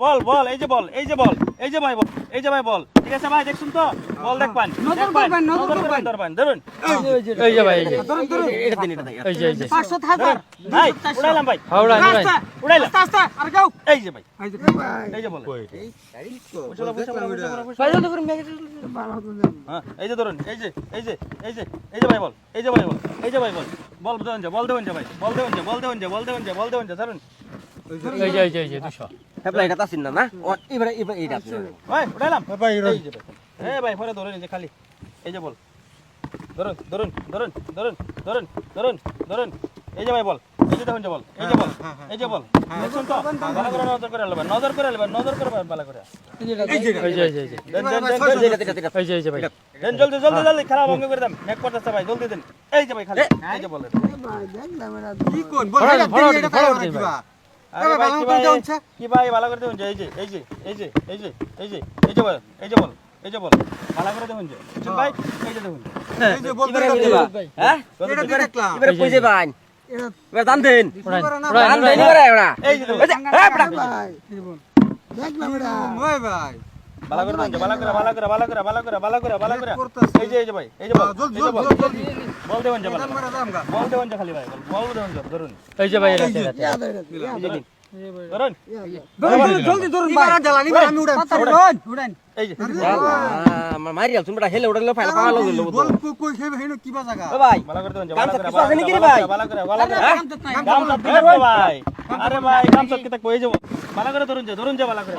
বল বল এই যে বল এই যে বল এই যে ভাই বল এই যে ভাই বল ঠিক আছে ভাই দেখছুন তো বল দেখ পান নজর দেখ পান, করবেন, নজর নজর করবেন। ধরবেন ধরুন এই যে ভাই এই যে ধরুন ধরুন এটা দিন এটা এই যে এই যে পাঁচশো হাজার ভাই উড়াইলাম ভাই হাওড়া ভাই উড়াইলাম আস্তে আস্তে আর গাও এই যে ভাই এই যে এই যে বল। ভাই জলদি করুন ব্যাগে হ্যাঁ, এই যে ধরুন এই যে এই যে এই যে এই যে ভাই বল এই যে ভাই বল এই যে ভাই বল বল দেবেন যে বল দেবেন যে ভাই বল দেবেন যে বল দেবেন যে বল দেবেন যে বল দেবেন যে ধরুন এই যে এই যে এই যে 200 হেবলা এটা তাসিন না না এবারে এবারে এটা ভাই উড়াইলাম ভাই এই ভাই পরে ধরুন এই খালি এই যে বল ধরুন ধরুন ধরুন ধরুন ধরুন ধরুন ধরুন এই যে ভাই বল এই যে দেখুন যে বল এই যে বল এই যে বল দেখুন তো ভালো করে নজর করে নেবেন নজর করে নজর করে ভালো করে ভাই জলদি জলদি জলদি খারাপ ভঙ্গ করে দেন করতেছে ভাই জলদি দেন এই যে ভাই খালি এই যে বল কি কোন কি ভালো করে ভাই ভালো করে দেউন এই যে এই যে এই যে এই যে এই যে এই যে বল এই যে বল এই যে বল ভালো করে দেউন ভাই এই যে দেখুন এই যে বল হ্যাঁ এটা দিয়ে দেখলাম এবারে কই যাবান এবারে দান দেন উড়ান এবারে না উড়ান দান দেন এবারে ওরা এই যে দেখুন। এই যে হ্যাঁ ওই ভাই ভালো করে ভালো করে ভালো করে ভালো করে ভালো করে ভালো করে ভালো করে করতেছে। এই যে এই যে ভাই এই যে বল জলদি জলদি बौदेवांच्या म्हणजे बौदेवांच्या म्हणजे खाली बाहेर बौदेवांच्या म्हणजे धरून. त्याच्या बाहेर আরে ভাই কাম সব হ্যাঁ? কিতা কই যাব? বালা করে ধরুন যে ধরুন যে বালা করে।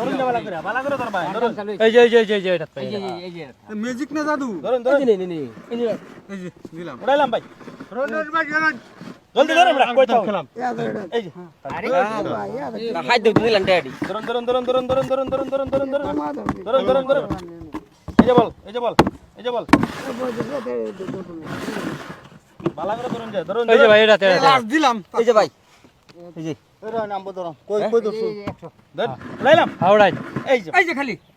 ধরুন যে বালা করে বালা করে ধর ভাই ধরুন। এই যে এই যে এই যে এটা এই যে এই যে ম্যাজিক না জাদু? ধরুন ধরুন। নি নি নি এই যে দিলাম উড়াইলাম ভাই। ধরুন ভাই ধরুন। জলদি ধরুন বড়া কই থাও এই যে হাই দেউ দিলাম ড্যাডি ধরুন ধরুন ধরুন ধরুন ধরুন ধরুন ধরুন ধরুন ধরুন ধরুন ধরুন ধরুন ধরুন এই যে বল এই যে বল এই যে বল ভালো করে ধরুন যে ধরুন এই যে ভাই এটা লাস্ট দিলাম। এই যে ভাই। এই যে। কই কই দছু ধর উড়াইলাম হাওড়া এই যে। এই যে খালি। বলে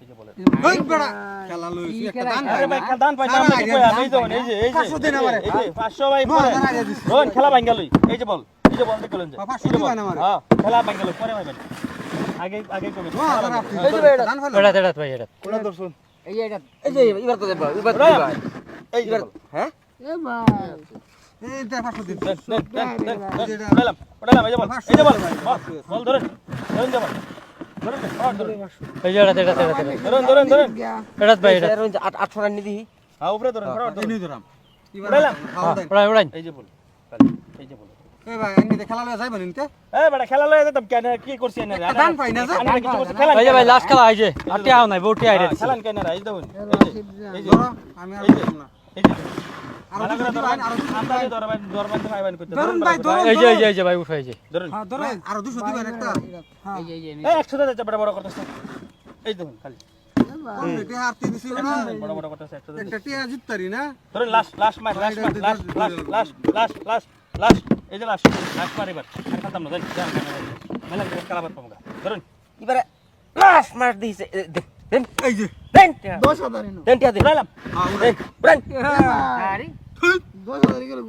ওই বড়া। খেলা লইছি একটা দান আরে ভাই ভাই দান পাই দাম কি কই আমি যাও এই যে এই যে 500 দিন আমারে। 500 ভাই পরে। হাজার আগে দিছি। রোন খেলা ভাঙ্গা লই। এই যে বল এই যে বল দেখলেন যে। 500 এই যে বল। দিবেন আমারে। হ্যাঁ খেলা ভাঙ্গা লই পরে ভাই আগে আগে কমে নো হাজার আপনি এই যে এটা। দান ফেলো এটা এটা ভাই এটা কোলা দর্শন এই যে এবার তো দেবা এবার তো উড়াইলাম। এই যে এবার বল। হ্যাঁ? এই দে 500 দিন। দেন দেন দেন দেন দেন। উড়াইলাম উড়াইলাম এই যে বল। এই যে বল। বল, বল ধরেন। ধরেন যে বল। এই যে এটাতে এটাতে এটাতে। ধরেন ধরেন ধরেন। এটাত ভাই এটা 800 রান নিদি হ্যাঁ উপরে ধরেন ধরেন। নিদি ধরাম। হ্যাঁ, খেলা দান এই যে ভাই কেন? লাস্ট খেলা এই যে আটটি আও নাই বউটি আইরে খেলান কেন রে? এই যে এই যে ধরো আমি আর এই যে, দিলাম না এই যে আর ভালো করে দুশো ধরবেন, দিবেন আর দুশো আমরা যে ধরবেন, ধরবেন তো ভাইবেন করতে। ধরুন ধরুন ভাই, ভালো করে। ধরুন। এই যে এই যে এই যে ভাই উঠে এই যে ধরুন। ধরো আর 200 দিবেন একটা এই, একশো টাকা যাচ্ছে, বড় বড় করতেছে। এই দেখুন, খালি। এটা আর 300 না বড় বড় করতেছে, একশো টাকা। একটা টিয়া জিততারি না ধরুন, last, last মার, last মার, last, last, last, last, last, last। এই যে last, last মার এবার। আর খেলতাম না, দেন, দেন, দেন, দেন। দেন দেন দেন দেন হ্যাঁ দেন ধরে গেল